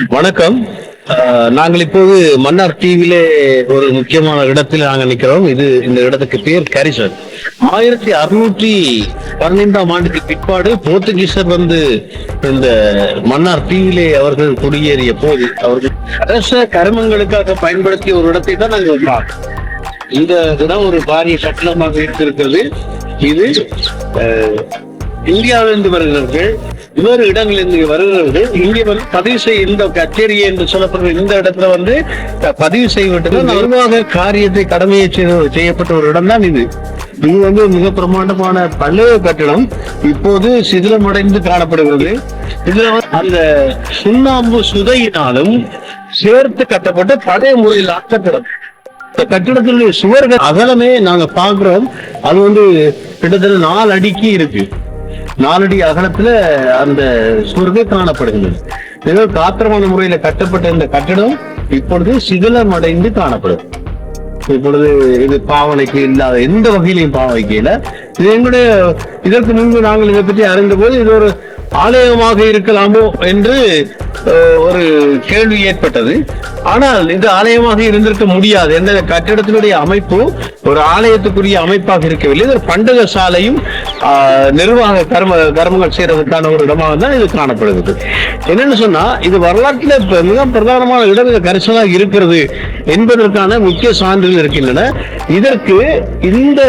வணக்கம். நாங்கள் இப்போது மன்னார் டிவியில ஒரு முக்கியமான இடத்தில் நாங்கள் நிற்கிறோம். இது இந்த இடத்துக்கு பேர் கரிசன். ஆயிரத்தி அறுநூற்றி பதினைந்தாம் ஆண்டுக்கு பிற்பாடு போர்த்துகீசர் வந்து இந்த மன்னார் தீவிலே அவர்கள் குடியேறிய போது அவர்கள் அரச கருமங்களுக்காக பயன்படுத்திய ஒரு இடத்தை தான் நாங்கள் பார்க்கிறோம். இந்த இடம் ஒரு பாரிய கட்டணமாக இருந்திருக்கிறது. இது அஹ், இந்தியாவிலிருந்து வருகிறவர்கள் வேறு இடங்களிலிருந்து வருகிறவர்கள் இங்கே வந்து பதிவு செய்ய இந்த கச்சேரி என்று சொல்லப்படுற இந்த இடத்துல வந்து பதிவு செய்யப்பட்டது. நிர்வாக காரியத்தை கடமையை செய்ய- செய்யப்பட்ட ஒரு இடம் தான் இது. இது வந்து மிக பிரமாண்டமான பழைய கட்டிடம். இப்போது சிதிலமடைந்து காணப்படுகிறது. இதுல அந்த சுண்ணாம்பு சுதையினாலும் சேர்த்து கட்டப்பட்ட பழைய முறையில் கட்டடம். இந்த கட்டிடத்தினுடைய சுவர்கள் அகலமே நாங்க பாக்குறோம் அது வந்து கிட்டத்தட்ட நாலு அடிக்கு இருக்கு. நாலடி அகலத்துல அந்த சுவர்கள் காணப்படுகிறது மிக காத்திரமான முறையில கட்டப்பட்ட இந்த கட்டடம் இப்பொழுது சிதிலம் அடைந்து காணப்படும். இப்பொழுது இது பாவனைக்கு இல்லாத எந்த வகையிலையும் பாவனைக்கு இல்ல. இது எங்களுடைய இதற்கு முன்பு நாங்கள் இதை பற்றி அறிந்த போது இது ஒரு ஆலயமாக இருக்கலாமோ என்று ஒரு கேள்வி ஏற்பட்டது. ஆனால் இது ஆலயமாக இருந்திருக்க முடியாது. எந்த கட்டிடத்தினுடைய அமைப்பு ஒரு ஆலயத்துக்குரிய அமைப்பாக இருக்கவில்லை. இது ஒரு பண்டக சாலையும் நிர்வாக கர்ம கர்மங்கள் செய்யறதுக்கான ஒரு இடமாக தான் இது காணப்படுகிறது. என்னன்னு சொன்னா இது வரலாற்றில் இப்போ மிக பிரதானமான இடம் இது கரிசலாக இருக்கிறது என்பதற்கான முக்கிய சான்றுகள் இருக்கின்றன. இதற்கு இந்த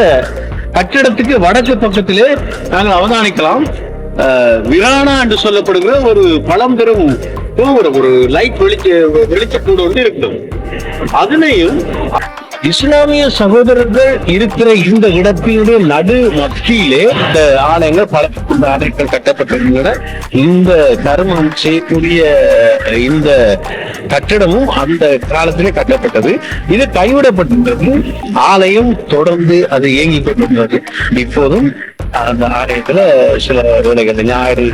கட்டிடத்துக்கு வடக்கு பக்கத்திலே நாங்கள் அவதானிக்கலாம். விரானா என்று சொல்லப்படுகிற ஒரு பழம்பெரும் கோபுரம் ஒரு லைட் வெளிச்ச வெளிச்சக்கூட ஒன்று இருக்கிறது அதனையும் இஸ்லாமிய சகோதரர்கள் இருக்கிற இந்த இடத்தினுடைய நடு மத்தியிலே இந்த ஆலயங்கள் பல ஆலயங்கள் கட்டப்பட்டிருக்கின்றன. இந்த கர்மம் செய்யக்கூடிய இந்த கட்டடமும் அந்த காலத்திலே கட்டப்பட்டது. இது கைவிடப்பட்டிருந்தது. ஆலயம் தொடர்ந்து அது இயங்கிக் கொண்டிருந்தது. இப்போதும் அந்த ஆலயத்துல சில வேலைகள் ஞாயிறு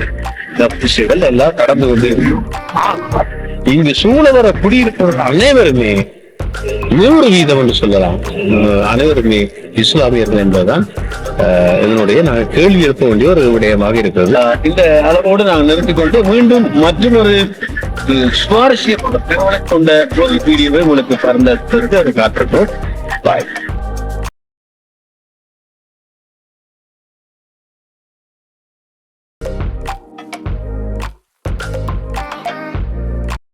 இந்த எல்லாம் கடந்து கொண்டு இங்கு சூழ வர குடியிருப்பவர்கள் அனைவருமே நூறு வீதம் என்று சொல்லலாம். அனைவருமே இஸ்லாமியர்கள் என்பதுதான் இதனுடைய நாங்கள் கேள்வி எழுப்ப வேண்டிய ஒரு விடயமாக இருக்கிறது. இந்த அளவோடு நாங்கள் நிறுத்திக்கொண்டு மீண்டும் மற்றும் ஒரு சுவாரஸ்யமான தகவலை கொண்ட ஒரு வீடியோவை உங்களுக்கு பறந்த காத்திருக்கோம் பாய்